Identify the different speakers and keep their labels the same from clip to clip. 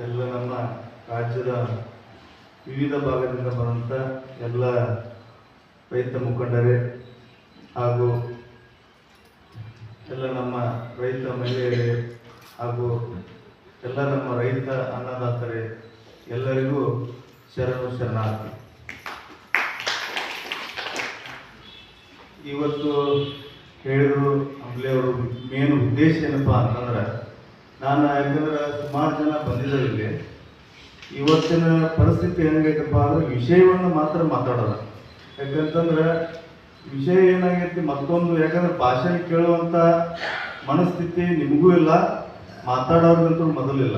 Speaker 1: ಎಲ್ಲ ನಮ್ಮ ರಾಜ್ಯದ ವಿವಿಧ ಭಾಗದಿಂದ ಬರುವಂಥ ಎಲ್ಲ ರೈತ ಮುಖಂಡರೇ ಹಾಗೂ ಎಲ್ಲ ನಮ್ಮ ರೈತ ಮಹಿಳೆಯರೇ ಹಾಗೂ ಎಲ್ಲ ನಮ್ಮ ರೈತ ಅನ್ನದಾತರೇ ಎಲ್ಲರಿಗೂ ಶರಣು ಶರಣಾರ್ಥಿ. ಇವತ್ತು ಹೇಳಿದ್ರು ಅಂಬ್ಲೆಯವರು ಮೇನ್ ಉದ್ದೇಶ ಏನಪ್ಪ ಅಂತಂದ್ರೆ ನಾನು ಯಾಕಂದ್ರೆ ಸುಮಾರು ಜನ ಬಂದಿದ್ದಾರೆ ಇಲ್ಲಿ. ಇವತ್ತಿನ ಪರಿಸ್ಥಿತಿ ಹೆಂಗೈತಪ್ಪ ಅಂದ್ರೆ ವಿಷಯವನ್ನು ಮಾತ್ರ ಮಾತಾಡೋದು ಯಾಕಂತಂದ್ರೆ ವಿಷಯ ಏನಾಗೈತಿ ಮತ್ತೊಂದು, ಯಾಕಂದ್ರೆ ಭಾಷಣ ಕೇಳುವಂತ ಮನಸ್ಥಿತಿ ನಿಮಗೂ ಇಲ್ಲ, ಮಾತಾಡೋರ್ಗಂತೂ ಮೊದಲಿಲ್ಲ.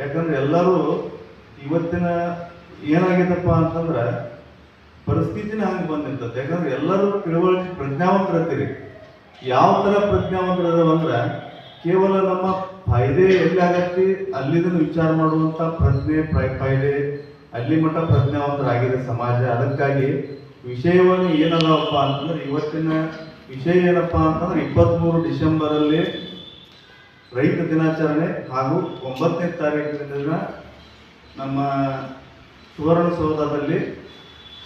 Speaker 1: ಯಾಕಂದ್ರೆ ಎಲ್ಲರೂ ಇವತ್ತಿನ ಏನಾಗೈತಪ್ಪ ಅಂತಂದ್ರೆ ಪರಿಸ್ಥಿತಿನ ಹಂಗೆ ಬಂದಿರ್ತದೆ. ಯಾಕಂದ್ರೆ ಎಲ್ಲರೂ ತಿಳುವಳಿಕೆ ಪ್ರಜ್ಞಾವಂತರತ್ತೀರಿ. ಯಾವ ಥರ ಪ್ರಜ್ಞಾವಂತರ ಅಂದ್ರೆ ಕೇವಲ ನಮ್ಮ ಫಾಯ್ದೆ ಆಗತ್ತೆ? ಅಲ್ಲಿದನ್ನು ವಿಚಾರ ಮಾಡುವಂತ ಪ್ರಜ್ಞೆ ಪ್ರೈ- ಫಾಯ್ದೆ ಅಲ್ಲಿ ಮಟ್ಟ ಪ್ರಜ್ಞಾವಂತರಾಗಿದೆ ಸಮಾಜ. ಅದಕ್ಕಾಗಿ ವಿಷಯವನ್ನು ಏನದಪ್ಪ ಅಂತಂದ್ರೆ ಇವತ್ತಿನ ವಿಷಯ ಏನಪ್ಪ ಅಂತಂದ್ರೆ ಇಪ್ಪತ್ತ್ಮೂರು ಡಿಸೆಂಬರಲ್ಲಿ ರೈತ ದಿನಾಚರಣೆ ಹಾಗೂ ಒಂಬತ್ತನೇ ತಾರೀಕಿನ ನಮ್ಮ ಸುವರ್ಣಸೌಧದಲ್ಲಿ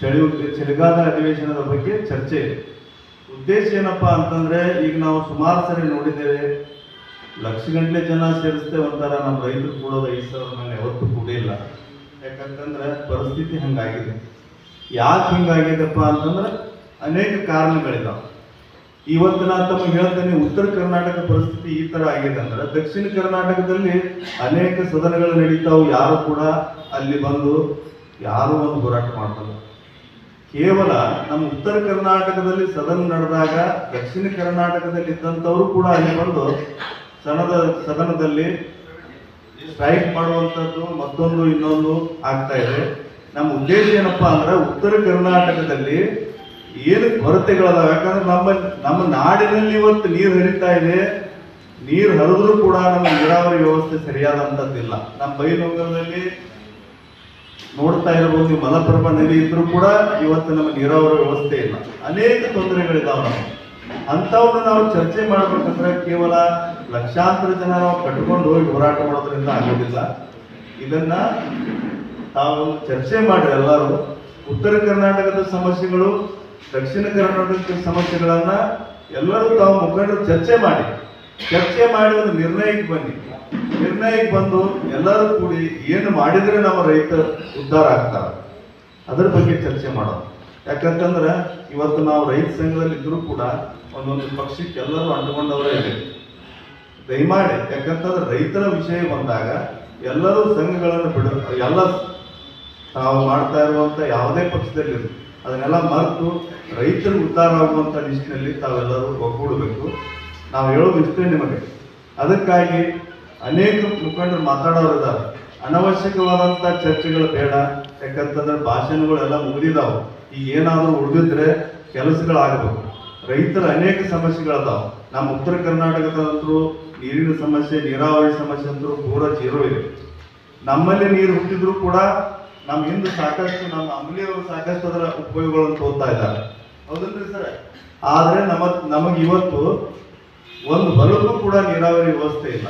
Speaker 1: ಚಳಿ ಚಳಿಗಾಲ ಅಧಿವೇಶನದ ಬಗ್ಗೆ ಚರ್ಚೆ ಇದೆ. ಉದ್ದೇಶ ಏನಪ್ಪ ಅಂತಂದ್ರೆ ಈಗ ನಾವು ಸುಮಾರು ಸರಿ ನೋಡಿದ್ದೇವೆ. ಲಕ್ಷ ಗಂಟಲೆ ಜನ ಸೇರಿಸ್ತೇವೆ ಅಂತಾರ ನಮ್ಮ ರೈತರು ಕೂಡೋದು ಐದು ಸಾವಿರ ಮೇಲೆ ಯಾವತ್ತೂ ಕೂಡಿಲ್ಲ ಯಾಕಂತಂದ್ರೆ ಪರಿಸ್ಥಿತಿ ಹಂಗಾಗಿದೆ. ಯಾಕೆ ಹಿಂಗಾಗಿದೆಪ್ಪ ಅಂತಂದ್ರೆ ಅನೇಕ ಕಾರಣಗಳಿದಾವೆ. ಇವತ್ತು ನಾನು ತಮಗೆ ಹೇಳ್ತೇನೆ ಉತ್ತರ ಕರ್ನಾಟಕ ಪರಿಸ್ಥಿತಿ ಈ ತರ ಆಗಿದೆ ಅಂದ್ರೆ ದಕ್ಷಿಣ ಕರ್ನಾಟಕದಲ್ಲಿ ಅನೇಕ ಸದನಗಳು ನಡೀತಾವು, ಯಾರು ಕೂಡ ಅಲ್ಲಿ ಬಂದು ಯಾರು ಒಂದು ಹೋರಾಟ ಮಾಡ್ತಾರೆ ಕೇವಲ ನಮ್ಮ ಉತ್ತರ ಕರ್ನಾಟಕದಲ್ಲಿ ಸದನ ನಡೆದಾಗ ದಕ್ಷಿಣ ಕರ್ನಾಟಕದಲ್ಲಿ ಇದ್ದಂಥವರು ಕೂಡ ಅಲ್ಲಿ ಬಂದು ಸದನದ ಸದನದಲ್ಲಿ ಸ್ಟ್ರೈಕ್ ಮಾಡುವಂಥದ್ದು ಮತ್ತೊಂದು ಇನ್ನೊಂದು ಆಗ್ತಾ ಇದೆ. ನಮ್ಮ ಉದ್ದೇಶ ಏನಪ್ಪಾ ಅಂದ್ರೆ ಉತ್ತರ ಕರ್ನಾಟಕದಲ್ಲಿ ಏನು ಕೊರತೆಗಳದಾವೆ? ಯಾಕಂದ್ರೆ ನಮ್ಮ ನಮ್ಮ ನಾಡಿನಲ್ಲಿ ಇವತ್ತು ನೀರು ಹರಿತಾ ಇದೆ. ನೀರು ಹರಿದ್ರೂ ಕೂಡ ನಮ್ಮ ನೀರಾವರಿ ವ್ಯವಸ್ಥೆ ಸರಿಯಾದಂಥದ್ದಿಲ್ಲ ನಮ್ಮ ಬೈಲೊಂಗಲದಲ್ಲಿ ನೋಡ್ತಾ ಇರಬಹುದು ಮಲಪ್ರಭಾ ನದಿ ಇದ್ರೂ ಕೂಡ ಇವತ್ತು ನಮ್ಮ ನೀರಾವರಿ ವ್ಯವಸ್ಥೆ ಇಲ್ಲ. ಅನೇಕ ತೊಂದರೆಗಳಿದಾವೆ ನಾವು ಅಂಥವನ್ನ ನಾವು ಚರ್ಚೆ ಮಾಡ್ಬೇಕಂದ್ರೆ ಕೇವಲ ಲಕ್ಷಾಂತರ ಜನ ನಾವು ಕಟ್ಕೊಂಡು ಹೋಗಿ ಹೋರಾಟ ಮಾಡೋದ್ರಿಂದ ಆಗೋದಿಲ್ಲ. ಇದನ್ನ ತಾವು ಚರ್ಚೆ ಮಾಡಿ ಎಲ್ಲರೂ. ಉತ್ತರ ಕರ್ನಾಟಕದ ಸಮಸ್ಯೆಗಳು, ದಕ್ಷಿಣ ಕರ್ನಾಟಕದ ಸಮಸ್ಯೆಗಳನ್ನ ಎಲ್ಲರೂ ತಾವು ಮುಖಂಡರು ಚರ್ಚೆ ಮಾಡಿ. ಚರ್ಚೆ ಮಾಡಿ ಒಂದು ನಿರ್ಣಯಕ್ಕೆ ಬನ್ನಿ. ನಿರ್ಣಯಕ್ಕೆ ಬಂದು ಎಲ್ಲರೂ ಕೂಡಿ ಏನು ಮಾಡಿದ್ರೆ ನಮ್ಮ ರೈತ ಉದ್ಧಾರ ಆಗ್ತಾರೆ, ಅದ್ರ ಬಗ್ಗೆ ಚರ್ಚೆ ಮಾಡೋದು. ಯಾಕಂತಂದ್ರೆ ಇವತ್ತು ನಾವು ರೈತ ಸಂಘದಲ್ಲಿ ಇದ್ರೂ ಕೂಡ ಒಂದೊಂದು ಪಕ್ಷಕ್ಕೆ ಎಲ್ಲರೂ ಅಂಟುಕೊಂಡವರೇ ಇದೆ. ದಯಮಾಡಿ, ಯಾಕಂತಂದ್ರೆ ರೈತರ ವಿಷಯ ಬಂದಾಗ ಎಲ್ಲರೂ ಸಂಘಗಳನ್ನು ಬಿಡ, ಎಲ್ಲ ತಾವು ಮಾಡ್ತಾ ಇರುವಂತ ಯಾವುದೇ ಪಕ್ಷದಲ್ಲಿ ಅದನ್ನೆಲ್ಲ ಮರೆತು ರೈತರು ಉದ್ಧಾರ ಆಗುವಂತ ನಿಟ್ಟಿನಲ್ಲಿ ತಾವೆಲ್ಲರೂ ಒಗ್ಗೂಡಬೇಕು. ನಾವು ಹೇಳೋದು ಇಷ್ಟೇ ನಿಮಗೆ. ಅದಕ್ಕಾಗಿ ಅನೇಕ ಮುಖಂಡರು ಮಾತಾಡೋರಿದ್ದಾರೆ ಅನವಶ್ಯಕವಾದಂಥ ಚರ್ಚೆಗಳು ಬೇಡ, ಯಾಕಂತಂದ್ರೆ ಭಾಷಣಗಳೆಲ್ಲ ಮುಗಿದಿದಾವು. ಈಗ ಏನಾದರೂ ಉಳಿದಿದ್ರೆ ಕೆಲಸಗಳಾಗಬೇಕು. ರೈತರ ಅನೇಕ ಸಮಸ್ಯೆಗಳದಾವ. ನಮ್ಮ ಉತ್ತರ ಕರ್ನಾಟಕದಂತರೂ ನೀರಿನ ಸಮಸ್ಯೆ, ನೀರಾವರಿ ಸಮಸ್ಯೆ ಅಂತೂ ಪೂರ ಜೀರೋ ಇದೆ. ನಮ್ಮಲ್ಲಿ ನೀರು ಹುಟ್ಟಿದ್ರು ಕೂಡ ನಮ್ಮ ಹಿಂದೆ ಸಾಕಷ್ಟು ನಮ್ಮ ಅಂಬಲಿಯವರು ಸಾಕಷ್ಟು ಅದರ ಉಪಯೋಗಗಳನ್ನು ತೋರ್ತಾ ಇದ್ದಾರೆ. ಹೌದಲ್ರಿ ಸರ್? ಆದರೆ ನಮ್ಮ, ನಮಗೆ ಇವತ್ತು ಒಂದು ಹೊಲಕ್ಕೂ ಕೂಡ ನೀರಾವರಿ ವ್ಯವಸ್ಥೆ ಇಲ್ಲ.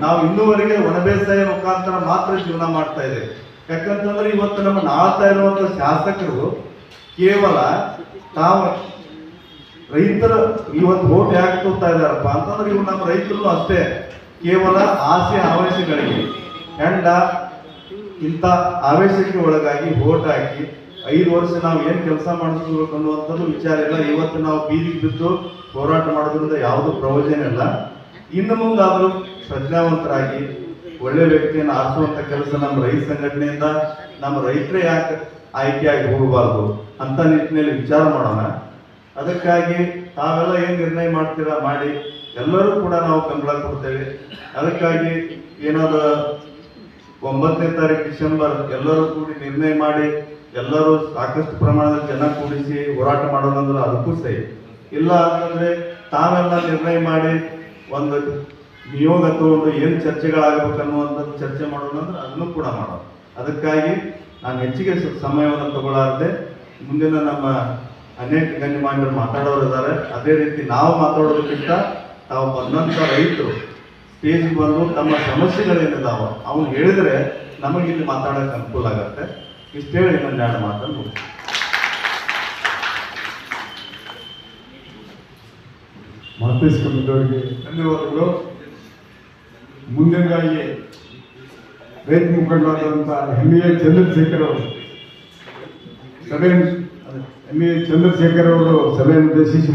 Speaker 1: ನಾವು ಇನ್ನೂವರೆಗೆ ಒಣ ಬೇಸಾಯ ಮುಖಾಂತರ ಮಾತ್ರ ಜೀವನ ಮಾಡ್ತಾ ಇದ್ದೇವೆ. ಯಾಕಂತಂದ್ರೆ ಇವತ್ತು ನಮ್ಮ ನಾಳ್ತಾ ಇರುವಂತ ಶಾಸಕರು ಕೇವಲ ತಾವು ರೈತರ ಇವತ್ತು ಓಟ್ ಯಾಕೆ ತೋರ್ತಾ ಇದಾರಪ್ಪ ಅಂತಂದ್ರೆ ಇವು ನಮ್ಮ ರೈತರು ಅಷ್ಟೇ. ಕೇವಲ ಆಸೆ ಆವೇಶಗಳಿಗೆ ಹೆಂಡ ಇಂಥ ಆವೇಶಕ್ಕೆ ಒಳಗಾಗಿ ಓಟ್ ಹಾಕಿ ಐದು ವರ್ಷ ನಾವು ಏನ್ ಕೆಲಸ ಮಾಡಿಸ್ಬೇಕು ಅನ್ನುವಂಥದ್ದು ವಿಚಾರ ಇಲ್ಲ. ಇವತ್ತು ನಾವು ಬೀದಿಗೆ ಬಿದ್ದು ಹೋರಾಟ ಮಾಡೋದ್ರಿಂದ ಯಾವುದು ಪ್ರಯೋಜನ ಇಲ್ಲ. ಇನ್ನು ಮುಂದಾದರೂ ಪ್ರಜ್ಞಾವಂತರಾಗಿ ಒಳ್ಳೆ ವ್ಯಕ್ತಿಯನ್ನು ಆರಿಸುವಂತ ಕೆಲಸ ನಮ್ಮ ರೈತ ಸಂಘಟನೆಯಿಂದ. ನಮ್ಮ ರೈತರೇ ಯಾಕೆ ಆಯ್ಕೆಯಾಗಿ ಹೋಗಬಾರ್ದು ಅಂತ ನಿಟ್ಟಿನಲ್ಲಿ ವಿಚಾರ ಮಾಡೋಣ. ಅದಕ್ಕಾಗಿ ತಾವೆಲ್ಲ ಏನು ನಿರ್ಣಯ ಮಾಡ್ತೀರಾ ಮಾಡಿ, ಎಲ್ಲರೂ ಕೂಡ ನಾವು ಬೆಂಬಲ ಕೊಡ್ತೇವೆ. ಅದಕ್ಕಾಗಿ ಏನಾದ್ರು ಒಂಬತ್ತನೇ ತಾರೀಕು ಡಿಸೆಂಬರ್ ಎಲ್ಲರೂ ಕೂಡಿ ನಿರ್ಣಯ ಮಾಡಿ, ಎಲ್ಲರೂ ಸಾಕಷ್ಟು ಪ್ರಮಾಣದಲ್ಲಿ ಜನ ಕೂಡಿಸಿ ಹೋರಾಟ ಮಾಡೋದಂದ್ರೆ ಅದಕ್ಕೂ ಸಹಿ ಇಲ್ಲ ಅಂತಂದ್ರೆ ತಾವೆಲ್ಲ ನಿರ್ಣಯ ಮಾಡಿ ಒಂದು ನಿಯೋಗ ತಗೊಂಡು ಏನು ಚರ್ಚೆಗಳಾಗಬೇಕು ಅನ್ನುವಂಥದ್ದು ಚರ್ಚೆ ಮಾಡೋಣ ಅಂದ್ರೆ ಅದನ್ನು ಕೂಡ ಮಾಡೋಣ. ಅದಕ್ಕಾಗಿ ನಾನು ಹೆಚ್ಚಿಗೆ ಸಮಯವನ್ನು ತಗೊಳ್ಳಾರದೆ ಮುಂದಿನ ನಮ್ಮ ಅನೇಕ ಗಣ್ಯಮಾನ್ಯರು ಮಾತಾಡೋರು ಇದ್ದಾರೆ. ಅದೇ ರೀತಿ ನಾವು ಮಾತಾಡೋದಕ್ಕಿಂತ ತಾವು ಬಂದಂಥ ರೈತರು, ಸ್ಟೇಜ್ಗೆ ಬಂದು ತಮ್ಮ ಸಮಸ್ಯೆಗಳೇನಿದಾವ ಅವನು ಹೇಳಿದ್ರೆ ನಮಗೆ ಇಲ್ಲಿ ಅನುಕೂಲ ಆಗತ್ತೆ. ಇಷ್ಟು ಹೇಳಿ ಇನ್ನೊಂದು ಎರಡು ಮಾತನ್ನು.
Speaker 2: ಮಾತೇಶ್ ಕಮಿಟಿಯವರಿಗೆ ಧನ್ಯವಾದಗಳು. ಮುಂದಿನದಾಗಿ ರೈತ ಮುಖಂಡರಾದಂಥ ಎಂ ಎ ಚಂದ್ರಶೇಖರ್ ಅವರು ಸಭೆ ಎಂ ಎ ಚಂದ್ರಶೇಖರ್ ಅವರು ಸಭೆಯನ್ನು ಉದ್ದೇಶಿಸಿ.